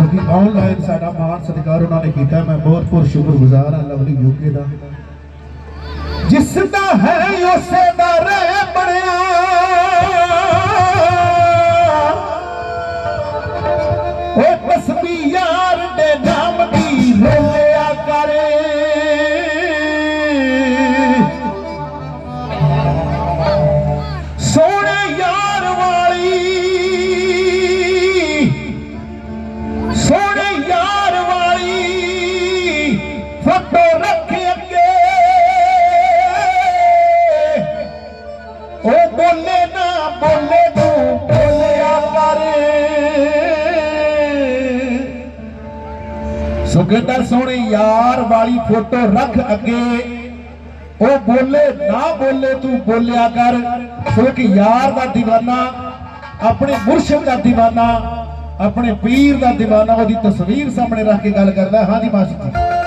ਜੋ ਆਨਲਾਈਨ ਸਾਡਾ ਮਾਣ ਸਤਿਕਾਰ ਉਹਨਾਂ ਨੇ ਕੀਤਾ। ਮੈਂ ਬਹੁਤ ਬਹੁਤ ਸ਼ੁਕਰਗੁਜ਼ਾਰ ਹਾਂ, ਲਵਲੀ ਯੂਕੇ ਦਾ। ਜਿਸ ਦਾ ਹੈ, ਉਸੇ ਦਾ ਰਹਿ ਬੋਲੇ ਸੋਹਣੇ ਯਾਰ ਵਾਲੀ ਫੋਟੋ ਰੱਖ ਅੱਗੇ। ਉਹ ਬੋਲੇ, ਨਾ ਬੋਲੇ ਤੂੰ, ਬੋਲਿਆ ਕਰ। ਸੋ ਯਾਰ ਦਾ دیਵਾਨਾ, ਆਪਣੇ ਮੁਰਸ਼ਿਦ ਦਾ دیਵਾਨਾ, ਆਪਣੇ ਪੀਰ ਦਾ دیਵਾਨਾ, ਉਹਦੀ ਤਸਵੀਰ ਸਾਹਮਣੇ ਰੱਖ ਕੇ ਗੱਲ ਕਰਦਾ। ਹਾਂ ਜੀ ਮਾਸ਼ਕ ਜੀ।